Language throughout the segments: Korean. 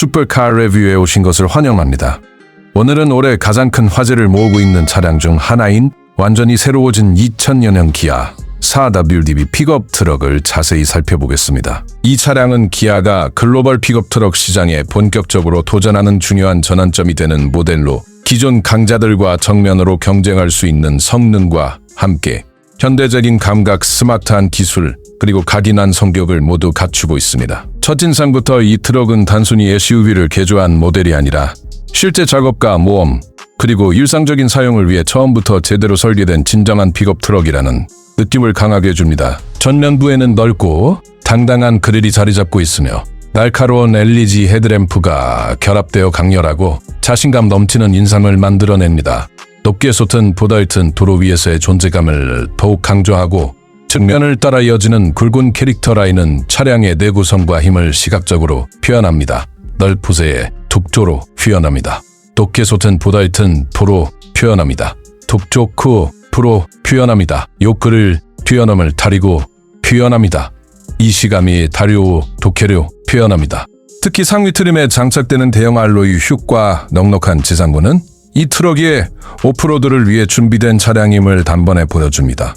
슈퍼카 레뷰에 오신 것을 환영합니다. 오늘은 올해 가장 큰 화제를 모으고 있는 차량 중 하나인 완전히 새로워진 2000년형 기아 4WDB 픽업 트럭을 자세히 살펴보겠습니다. 이 차량은 기아가 글로벌 픽업 트럭 시장에 본격적으로 도전하는 중요한 전환점이 되는 모델로 기존 강자들과 정면으로 경쟁할 수 있는 성능과 함께 현대적인 감각, 스마트한 기술, 그리고 각인한 성격을 모두 갖추고 있습니다. 첫인상부터 이 트럭은 단순히 SUV를 개조한 모델이 아니라 실제 작업과 모험, 그리고 일상적인 사용을 위해 처음부터 제대로 설계된 진정한 픽업 트럭이라는 느낌을 강하게 줍니다. 전면부에는 넓고 당당한 그릴이 자리 잡고 있으며 날카로운 LED 헤드램프가 결합되어 강렬하고 자신감 넘치는 인상을 만들어냅니다. 높게 솟은 보달튼 도로 위에서의 존재감을 더욱 강조하고 측면을 따라 이어지는 굵은 캐릭터 라인은 차량의 내구성과 힘을 시각적으로 표현합니다. 넓부세의 독조로 표현합니다. 솟은 보달튼 도로 표현합니다. 독조크 프로 표현합니다. 요크를 표현함을 다리고 표현합니다. 이 시감이 다리오 독해료 표현합니다. 특히 상위 트림에 장착되는 대형 알로이 흉과 넉넉한 지상구는 이 트럭이 오프로드를 위해 준비된 차량임을 단번에 보여줍니다.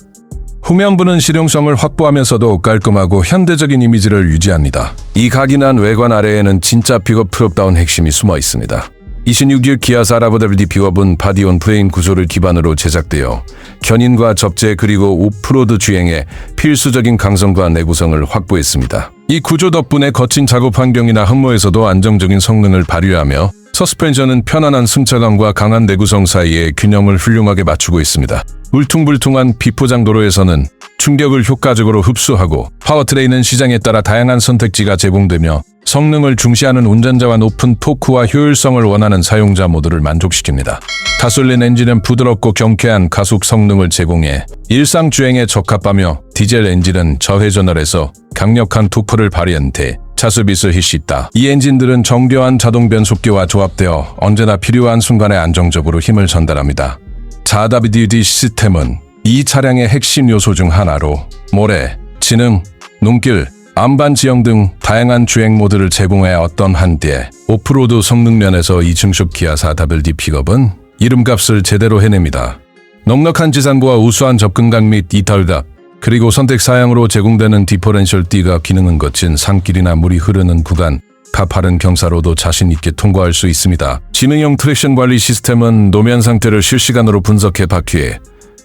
후면부는 실용성을 확보하면서도 깔끔하고 현대적인 이미지를 유지합니다. 이 각인한 외관 아래에는 진짜 픽업 트럭다운 핵심이 숨어 있습니다. 26일 기아 사라브더블디 픽업은 바디온 프레임 구조를 기반으로 제작되어 견인과 접재 그리고 오프로드 주행에 필수적인 강성과 내구성을 확보했습니다. 이 구조 덕분에 거친 작업 환경이나 항로에서도 안정적인 성능을 발휘하며 서스펜션은 편안한 승차감과 강한 내구성 사이의 균형을 훌륭하게 맞추고 있습니다. 울퉁불퉁한 비포장 도로에서는 충격을 효과적으로 흡수하고 파워트레인은 시장에 따라 다양한 선택지가 제공되며 성능을 중시하는 운전자와 높은 토크와 효율성을 원하는 사용자 모두를 만족시킵니다. 가솔린 엔진은 부드럽고 경쾌한 가속 성능을 제공해 일상 주행에 적합하며 디젤 엔진은 저회전열에서 강력한 토크를 발휘한 데 차수비스 힛이 있다. 이 엔진들은 정교한 자동 변속기와 조합되어 언제나 필요한 순간에 안정적으로 힘을 전달합니다. 자다비디디 시스템은 이 차량의 핵심 요소 중 하나로 모래, 지능, 눈길, 안반 지형 등 다양한 주행 모드를 제공해 어떤 한디에 오프로드 성능 면에서 이 중축 기아 4WD 픽업은 이름값을 제대로 해냅니다. 넉넉한 지상부와 우수한 접근감 및 이탈갑, 그리고 선택 사양으로 제공되는 디퍼렌셜 D가 기능은 거친 산길이나 물이 흐르는 구간, 가파른 경사로도 자신 있게 통과할 수 있습니다. 지능형 트랙션 관리 시스템은 노면 상태를 실시간으로 분석해 바퀴에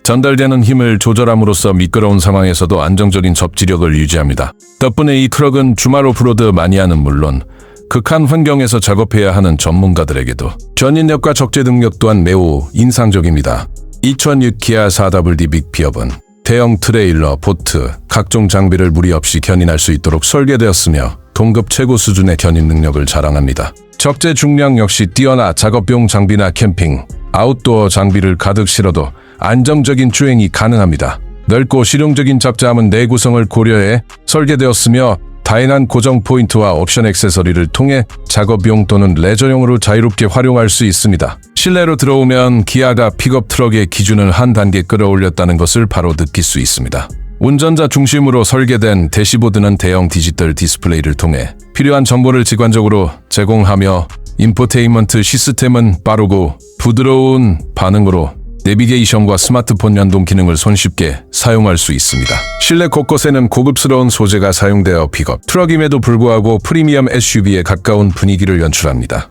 전달되는 힘을 조절함으로써 미끄러운 상황에서도 안정적인 접지력을 유지합니다. 덕분에 이 트럭은 주말 오프로드 마니아는 물론 극한 환경에서 작업해야 하는 전문가들에게도 견인력과 적재 능력 또한 매우 인상적입니다. 2006 기아 4WD 빅 피업은 대형 트레일러, 보트, 각종 장비를 무리 없이 견인할 수 있도록 설계되었으며 동급 최고 수준의 견인 능력을 자랑합니다. 적재 중량 역시 뛰어나 작업용 장비나 캠핑, 아웃도어 장비를 가득 실어도 안정적인 주행이 가능합니다. 넓고 실용적인 잡자함은 내구성을 고려해 설계되었으며 다양한 고정 포인트와 옵션 액세서리를 통해 작업용 또는 레저용으로 자유롭게 활용할 수 있습니다. 실내로 들어오면 기아가 픽업 트럭의 기준을 한 단계 끌어올렸다는 것을 바로 느낄 수 있습니다. 운전자 중심으로 설계된 대시보드는 대형 디지털 디스플레이를 통해 필요한 정보를 직관적으로 제공하며 인포테인먼트 시스템은 빠르고 부드러운 반응으로 내비게이션과 스마트폰 연동 기능을 손쉽게 사용할 수 있습니다. 실내 곳곳에는 고급스러운 소재가 사용되어 픽업 트럭임에도 불구하고 프리미엄 SUV에 가까운 분위기를 연출합니다.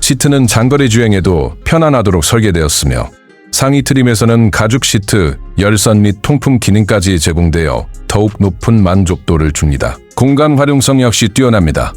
시트는 장거리 주행에도 편안하도록 설계되었으며 상위 트림에서는 가죽 시트, 열선 및 통풍 기능까지 제공되어 더욱 높은 만족도를 줍니다. 공간 활용성 역시 뛰어납니다.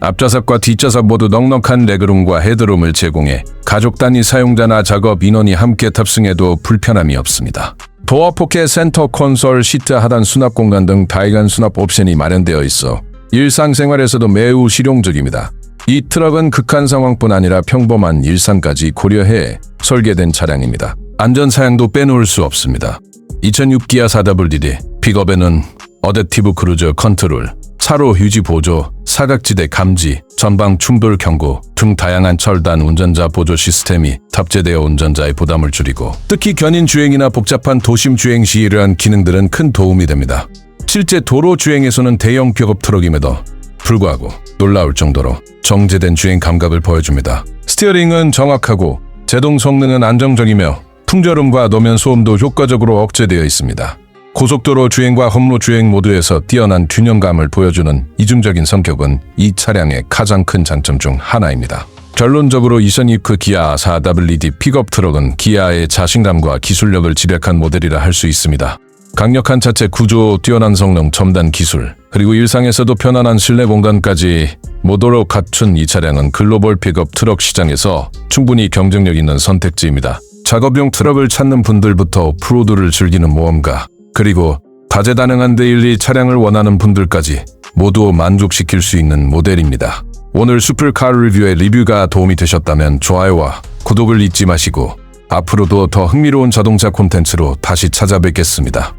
앞좌석과 뒷좌석 모두 넉넉한 레그룸과 헤드룸을 제공해 가족 단위 사용자나 작업 인원이 함께 탑승해도 불편함이 없습니다. 도어 포켓 센터 콘솔 시트 하단 수납 공간 등 다양한 수납 옵션이 마련되어 있어 일상생활에서도 매우 실용적입니다. 이 트럭은 극한 상황뿐 아니라 평범한 일상까지 고려해 설계된 차량입니다. 안전 사양도 빼놓을 수 없습니다. 2006 기아 4WD 픽업에는 어댑티브 크루저 컨트롤, 차로 휴지 보조, 사각지대 감지, 전방 충돌 경고 등 다양한 철단 운전자 보조 시스템이 탑재되어 운전자의 부담을 줄이고 특히 견인 주행이나 복잡한 도심 주행 시 이러한 기능들은 큰 도움이 됩니다. 실제 도로 주행에서는 대형 픽업 트럭임에도 불구하고 놀라울 정도로 정제된 주행 감각을 보여줍니다. 스티어링은 정확하고 제동 성능은 안정적이며 풍절음과 노면 소음도 효과적으로 억제되어 있습니다. 고속도로 주행과 험로 주행 모두에서 뛰어난 균형감을 보여주는 이중적인 성격은 이 차량의 가장 큰 장점 중 하나입니다. 결론적으로 2002 기아 4WD 픽업 트럭은 기아의 자신감과 기술력을 집약한 모델이라 할 수 있습니다. 강력한 차체 구조, 뛰어난 성능, 첨단 기술, 그리고 일상에서도 편안한 실내 공간까지 모두로 갖춘 이 차량은 글로벌 픽업 트럭 시장에서 충분히 경쟁력 있는 선택지입니다. 작업용 트럭을 찾는 분들부터 프로드를 즐기는 모험가, 그리고 다재다능한 데일리 차량을 원하는 분들까지 모두 만족시킬 수 있는 모델입니다. 오늘 슈플카 리뷰의 리뷰가 도움이 되셨다면 좋아요와 구독을 잊지 마시고 앞으로도 더 흥미로운 자동차 콘텐츠로 다시 찾아뵙겠습니다.